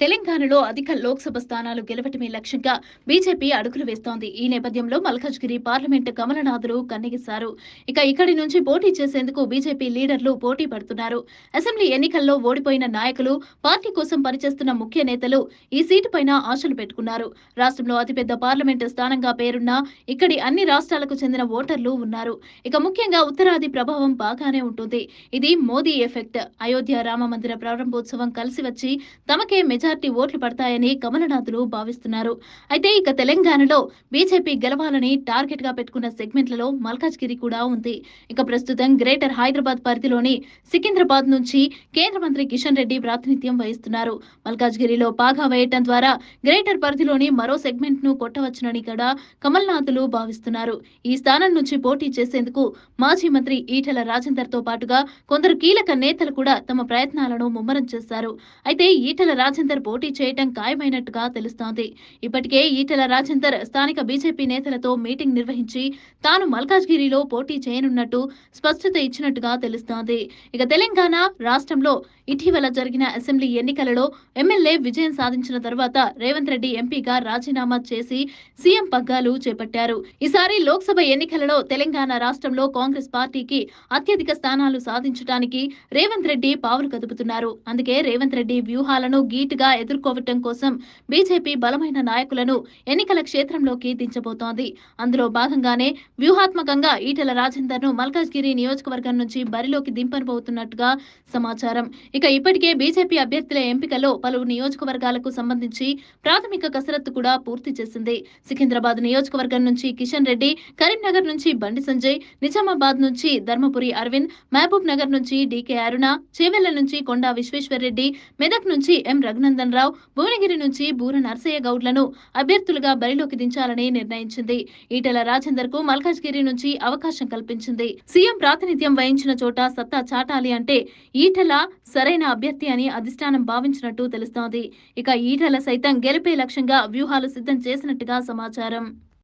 తెలంగాణలో అధిక లోక్సభ స్థానాలు గెలవటమే లక్ష్యంగా బీజేపీ అడుగులు వేస్తోంది. ఈ నేపథ్యంలో మల్కాజ్గిరి పార్లమెంటు కమలనాథులు కన్నగిస్తారు ఇక ఇక్కడి నుంచి పోటీ చేసేందుకు బీజేపీ లీడర్లు పోటీ పడుతున్నారు. అసెంబ్లీ ఎన్నికల్లో ఓడిపోయిన నాయకులు పార్టీ కోసం పనిచేస్తున్న ముఖ్య నేతలు ఈ సీటు పైన ఆశలు పెట్టుకున్నారు. రాష్ట్రంలో అతిపెద్ద పార్లమెంటు స్థానంగా పేరున్న ఇక్కడి అన్ని రాష్ట్రాలకు చెందిన ఓటర్లు ఉన్నారు. ఇక ముఖ్యంగా ఉత్తరాది ప్రభావం బాగానే ఉంటుంది. ఇది మోదీ ఎఫెక్ట్. అయోధ్య రామ మందిర ప్రారంభోత్సవం కలిసి వచ్చి తమకే మెజార్టీ ఓట్లు పడతాయని కమలనాథులు భావిస్తున్నారు. అయితే ఇక తెలంగాణలో బీజేపీ గెలవాలని టార్గెట్గా పెట్టుకున్న సెగ్మెంట్లలో మల్కాజ్గిరి కూడా ఉంది. ఇక ప్రస్తుతం గ్రేటర్ హైదరాబాద్ పరిధిలోని సికింద్రాబాద్ నుంచి కేంద్ర మంత్రి కిషన్ రెడ్డి ప్రాతినిధ్యం వహిస్తున్నారు. మల్కాజ్గిరిలో పాగా వేయటం ద్వారా గ్రేటర్ పరిధిలోని మరో సెగ్మెంట్ను కొట్టవచ్చునని కూడా కమల్నాథులు భావిస్తున్నారు. ఈ స్థానం నుంచి పోటీ చేసేందుకు మాజీ మంత్రి ఈటెల రాజేందర్తో పాటుగా కొందరు కీలక నేతలు కూడా తమ ప్రయత్నాలను ముమ్మరం చేశారు. అయితే ఈటెల రాజేందర్ పోటీ చేయటం ఖాయమైనట్టుగా తెలుస్తోంది. ఇప్పటికే ఈటెల రాజేందర్ స్థానిక బీజేపీ నేతలతో మీటింగ్ నిర్వహించి తాను మల్కాజ్గిరిలో పోటీ చేయనున్నట్టు స్పష్టత ఇచ్చినట్టుగా తెలుస్తోంది. ఇక తెలంగాణ రాష్ట్రంలో ఇటీవల జరిగిన అసెంబ్లీ ఎన్నికలలో ఎమ్మెల్యే విజయం సాధించిన తర్వాత రేవంత్ రెడ్డి ఎంపీగా రాజీనామా చేసి సీఎం పగ్గాలు చేపట్టారు. ఈసారి లోక్సభ ఎన్నికలలో తెలంగాణ రాష్ట్రంలో కాంగ్రెస్ పార్టీకి అత్యధిక స్థానాలు సాధించడానికి రేవంత్ రెడ్డి పావులు కదుపుతున్నారు. అందుకే రేవంత్ రెడ్డి వ్యూహాలను గీటుగా ఎదుర్కోవటం కోసం బీజేపీ బలమైన నాయకులను ఎన్నికల క్షేత్రంలోకి దించబోతోంది. అందులో భాగంగానే వ్యూహాత్మకంగా ఈటెల రాజేందర్ను మల్కాజ్గిరి నియోజకవర్గం నుంచి బరిలోకి దింపబోతున్నట్టుగా సమాచారం. ఇక ఇప్పటికే బీజేపీ అభ్యర్థుల ఎంపికలో పలు నియోజకవర్గాలకు సంబంధించి ప్రాథమిక కసరత్తు కూడా పూర్తి చేసింది. సికింద్రాబాద్ నియోజకవర్గం నుంచి కిషన్ రెడ్డి కరీంనగర్ నుంచి బండి సంజయ్ నిజామాబాద్ నుంచి ధర్మపురి అరవింద్ మహబూబ్ నగర్ నుంచి డీకే అరుణ చేవెళ్ళ నుంచి కొండా విశ్వేశ్వరరెడ్డి మెదక్ నుంచి ఎం రఘునందన్ రావు భువనగిరి నుంచి బూర నర్సయ్య గౌడ్లను అభ్యర్థులుగా బరిలోకి దించాలని నిర్ణయించింది. ఈటెల రాజేందర్కు మల్కాజ్గిరి నుంచి అవకాశం కల్పించింది. సీఎం ప్రాతినిధ్యం వహించిన చోట సత్తా చాటాలి అంటే ఈటెల సరైన అభ్యర్థి అని అధిష్టానం భావించినట్టు తెలుస్తోంది. ఇక ఈటెల సైతం గెలిపే లక్ష్యంగా వ్యూహాలు సిద్ధం చేసినట్టుగా సమాచారం.